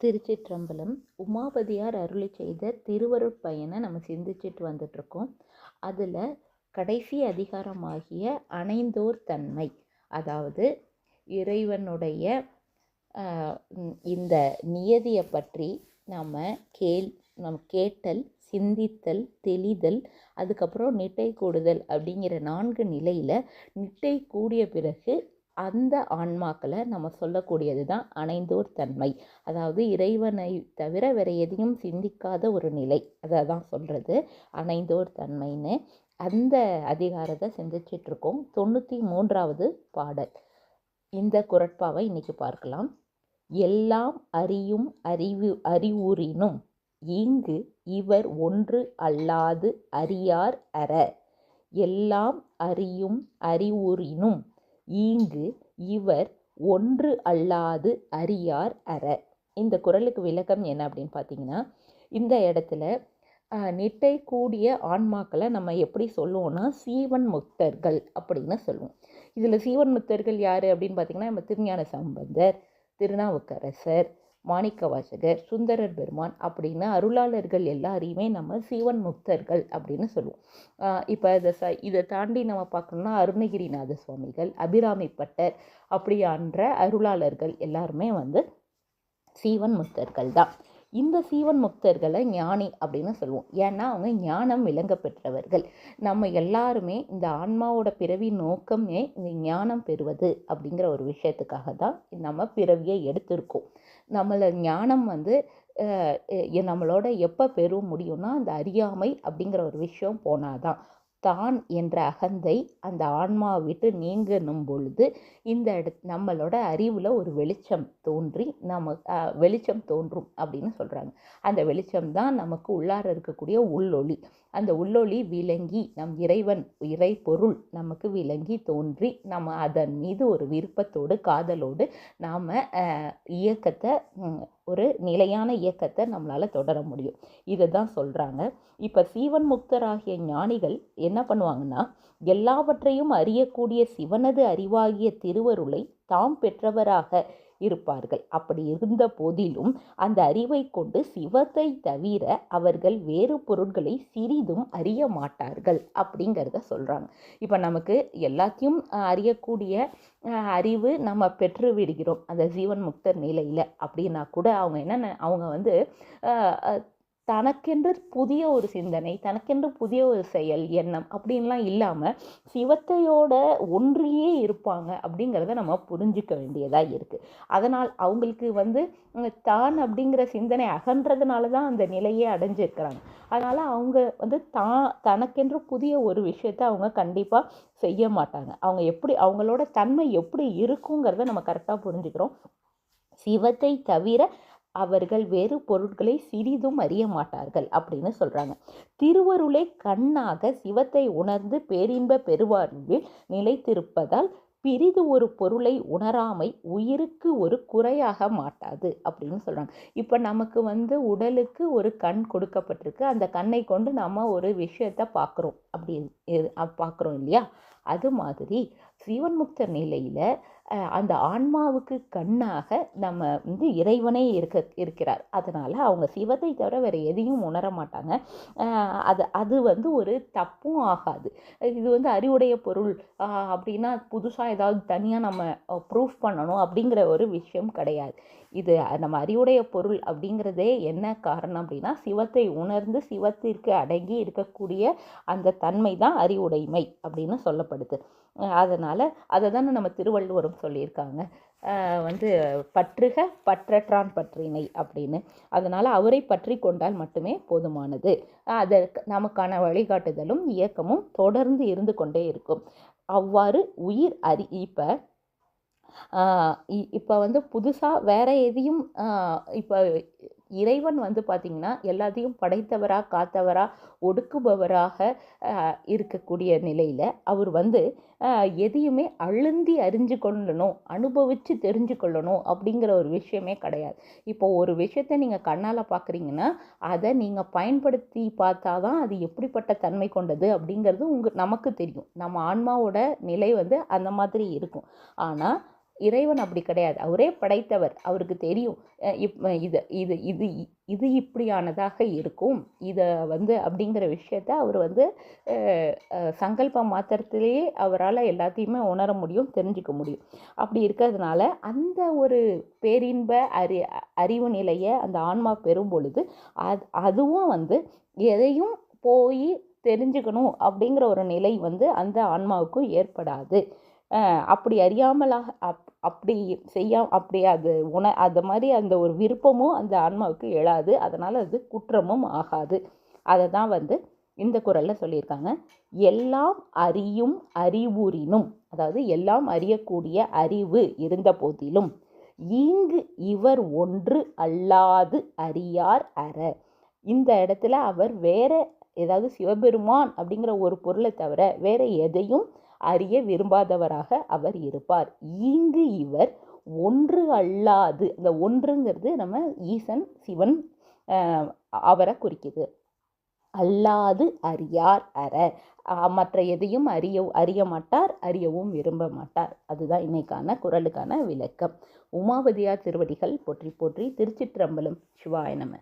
திருச்சிற்றம்பலம் உமாபதியார் அருளி செய்த திருவருட்பயனை நம்ம சிந்திச்சிட்டு வந்துட்ருக்கோம் அதில் கடைசி அதிகாரமாகிய அணைந்தோர் தன்மை அதாவது இறைவனுடைய இந்த நியதியை பற்றி நம்ம கேள் நம் கேட்டல் சிந்தித்தல் தெளிதல் அதுக்கப்புறம் நிட்டை கூடுதல் அப்படிங்கிற நான்கு நிலையில் நிட்டை கூடிய பிறகு அந்த ஆன்மாக்களை நம்ம சொல்லக்கூடியது தான் அணைந்தோர் தன்மை. அதாவது இறைவனை தவிர வேற எதையும் சிந்திக்காத ஒரு நிலை. அதை தான் சொல்கிறது அணைந்தோர் தன்மைன்னு. அந்த அதிகாரத்தை சிந்திச்சிட்ருக்கோம். தொண்ணூற்றி மூன்றாவது பாடல். இந்த குரட்பாவை இன்றைக்கி பார்க்கலாம். எல்லாம் அறியும் அறிவு அறிவுறினும் இங்கு இவர் ஒன்று அல்லாது அறியார் அற. எல்லாம் அறியும் அறிவுறினும் ஈங்கு இவர் ஒன்று அல்லாது அறியார் அற. இந்த குரலுக்கு விளக்கம் என்ன அப்படின்னு பார்த்தீங்கன்னா இந்த இடத்துல நிட்டை கூடிய ஆன்மாக்களை நம்ம எப்படி சொல்லுவோம்னா சீவன் முக்தர்கள் அப்படின்னு சொல்லுவோம். இதில் சீவன் முக்தர்கள் யார் அப்படின்னு பார்த்தீங்கன்னா நம்ம திருஞான சம்பந்தர் திருநாவுக்கரசர் மாணிக்கவாசகர் சுந்தரர் பெருமான் அப்படின்னு அருளாளர்கள் எல்லாரையுமே நம்ம சீவன் முக்தர்கள் அப்படின்னு சொல்லுவோம். இப்போ இதை ச இதை தாண்டி நம்ம பார்க்கணும்னா அருணகிரிநாத சுவாமிகள் அபிராமி பட்டர் அப்படியான்ற அருளாளர்கள் எல்லாருமே வந்து சீவன் முக்தர்கள் தான். இந்த சீவன் முக்தர்களை ஞானி அப்படின்னு சொல்லுவோம். ஏன்னா அவங்க ஞானம் விளங்க பெற்றவர்கள். நம்ம எல்லாருமே இந்த ஆன்மாவோட பிறவி நோக்கமே இந்த ஞானம் பெறுவது அப்படிங்கிற ஒரு விஷயத்துக்காக தான் நம்ம பிறவியை எடுத்திருக்கோம். நம்மளை ஞானம் வந்து நம்மளோட எப்போ பெற முடியும்னா அந்த அறியாமை அப்படிங்கிற ஒரு விஷயம் போனால் தான் தான் என்ற அகந்தை அந்த ஆன்மாவை விட்டு நீங்கணும் பொழுது இந்த இட நம்மளோட அறிவில் ஒரு வெளிச்சம் தோன்றி நம்ம வெளிச்சம் தோன்றும் அப்படின்னு சொல்கிறாங்க அந்த வெளிச்சம் தான் நமக்கு உள்ளார இருக்கக்கூடிய உள்ளொளி. அந்த உள்ளொளி விளங்கி நம் இறைவன் இறை பொருள் நமக்கு விளங்கி தோன்றி நம்ம அதன் மீது ஒரு விருப்பத்தோடு காதலோடு நாம் இயக்கத்தை ஒரு நிலையான இயக்கத்தை நம்மளால் தொடர முடியும். இதை தான் சொல்கிறாங்க இப்போ சீவன் முக்தராகிய ஞானிகள் என்ன பண்ணுவாங்கன்னா எல்லாவற்றையும் அறியக்கூடிய சிவனது அறிவாகிய திருவருளை தாம் பெற்றவராக இருப்பார்கள். அப்படி இருந்த போதிலும் அந்த அறிவை கொண்டு சிவத்தை தவிர அவர்கள் வேறு பொருட்களை சிறிதும் அறிய மாட்டார்கள் அப்படிங்கிறத சொல்கிறாங்க இப்போ நமக்கு எல்லாத்தையும் அறியக்கூடிய அறிவு நம்ம பெற்று விடுகிறோம். அந்த ஜீவன் முக்தர் நிலையில் அப்படின்னா கூட அவங்க என்னென்ன அவங்க வந்து தனக்கென்று புதிய ஒரு சிந்தனை தனக்கென்று புதிய ஒரு செயல் எண்ணம் அப்படின்லாம் இல்லாமல் சிவத்தையோட ஒன்றியே இருப்பாங்க அப்படிங்கிறத நம்ம புரிஞ்சிக்க வேண்டியதாக இருக்குது அதனால் அவங்களுக்கு வந்து தான் அப்படிங்கிற சிந்தனை அகன்றதுனால தான் அந்த நிலையே அடைஞ்சிருக்கிறாங்க. அதனால் அவங்க வந்து தான் தனக்கென்று புதிய ஒரு விஷயத்தை அவங்க கண்டிப்பாக செய்ய மாட்டாங்க. அவங்க எப்படி அவங்களோட தன்மை எப்படி இருக்குங்கிறத நம்ம கரெக்டாக புரிஞ்சுக்கிறோம். சிவத்தை தவிர அவர்கள் வேறு பொருட்களை சிறிதும் அறிய மாட்டார்கள் அப்படின்னு சொல்கிறாங்க திருவருளை கண்ணாக சிவத்தை உணர்ந்து பேரின்ப பெருவாழ்வில் நிலைத்திருப்பதால் பிரிது ஒரு பொருளை உணராமை உயிருக்கு ஒரு குறையாக மாட்டாது அப்படின்னு சொல்கிறாங்க இப்போ நமக்கு வந்து உடலுக்கு ஒரு கண் கொடுக்கப்பட்டிருக்கு. அந்த கண்ணை கொண்டு நம்ம ஒரு விஷயத்தை பார்க்குறோம். அப்படி பார்க்குறோம் இல்லையா? அது மாதிரி சிவன் முக்தர் நிலையில் அந்த ஆன்மாவுக்கு கண்ணாக நம்ம வந்து இறைவனே இருக்க இருக்கிறார். அதனால் அவங்க சிவத்தை தவிர வேறு எதையும் உணர மாட்டாங்க. அது அது வந்து ஒரு தப்பும் ஆகாது. இது வந்து அறிவுடைய பொருள். அப்படின்னா புதுசாக ஏதாவது தனியாக நம்ம ப்ரூஃப் பண்ணணும் அப்படிங்கிற ஒரு விஷயம் கிடையாது. இது நம்ம அறிவுடைய பொருள் அப்படிங்கிறதே என்ன காரணம் அப்படின்னா சிவத்தை உணர்ந்து சிவத்திற்கு அடங்கி இருக்கக்கூடிய அந்த தன்மை தான் அறிவுடைமை அப்படின்னு சொல்லப்படுது. அதனால் அதை தானே நம்ம திருவள்ளுவரும் சொல்லியிருக்காங்க. வந்து பற்றுக பற்றற்றான் பற்றினை அப்படின்னு. அதனால் அவரை பற்றி கொண்டால் மட்டுமே போதுமானது. அதற்கு நமக்கான வழிகாட்டுதலும் இயக்கமும் தொடர்ந்து இருந்து கொண்டே இருக்கும். அவ்வாறு உயிர் அறி இப்போ இப்போ வந்து புதுசாக வேறு எதையும் இப்போ இறைவன் வந்து பார்த்திங்கன்னா எல்லாத்தையும் படைத்தவரா காத்தவரா ஒடுக்குபவராக இருக்கக்கூடிய நிலையில் அவர் வந்து எதையுமே அழுந்தி அறிஞ்சு கொள்ளணும் அனுபவித்து தெரிஞ்சு கொள்ளணும் அப்படிங்கிற ஒரு விஷயமே கிடையாது. இப்போ ஒரு விஷயத்தை நீங்கள் கண்ணால் பார்க்குறீங்கன்னா அதை நீங்கள் பயன்படுத்தி பார்த்தா தான் அது எப்படிப்பட்ட தன்மை கொண்டது அப்படிங்கிறது உங்கள் நமக்கு தெரியும். நம்ம ஆன்மாவோட நிலை வந்து அந்த மாதிரி இருக்கும். ஆனால் இறைவன் அப்படி கிடையாது. அவரே படைத்தவர். அவருக்கு தெரியும். இப் இது இது இது இது இப்படியானதாக இருக்கும். இதை வந்து அப்படிங்கிற விஷயத்த அவர் வந்து சங்கல்பம் மாத்திரத்திலேயே அவரால் எல்லாத்தையுமே உணர முடியும் தெரிஞ்சுக்க முடியும். அப்படி இருக்கிறதுனால அந்த ஒரு பேரின்ப அறி அறிவு நிலையை அந்த ஆன்மா பெறும் பொழுது அது அதுவும் வந்து எதையும் போய் தெரிஞ்சுக்கணும் அப்படிங்கிற ஒரு நிலை வந்து அந்த ஆன்மாவுக்கும் ஏற்படாது. அப்படி அறியாமலாக அப் அப்படி செய்யா அப்படி அது உண அது மாதிரி அந்த ஒரு விருப்பமும் அந்த ஆன்மாவுக்கு எழாது. அதனால் அது குற்றமும் ஆகாது. அதை தான் வந்து இந்த குறளில் சொல்லியிருக்காங்க. எல்லாம் அறியும் அறிவுறினும் அதாவது எல்லாம் அறியக்கூடிய அறிவு இருந்த போதிலும் இங்கு இவர் ஒன்று அல்லாது அறியார் அற. இந்த இடத்துல அவர் வேற ஏதாவது சிவபெருமான் அப்படிங்கிற ஒரு பொருளை தவிர வேற எதையும் அறிய விரும்பாதவராக அவர் இருப்பார். இங்கு இவர் ஒன்று அல்லாது இந்த ஒன்றுங்கிறது நம்ம ஈசன் சிவன் அவரை குறிக்குது. அல்லாது அறியார் அற. மற்ற எதையும் அறிய அறிய மாட்டார் அறியவும் விரும்ப மாட்டார். அதுதான் இன்னைக்கான குரலுக்கான விளக்கம். உமாபதியார் திருவடிகள் போற்றி போற்றி திருச்சிற்றம்பலம் சிவாய நம.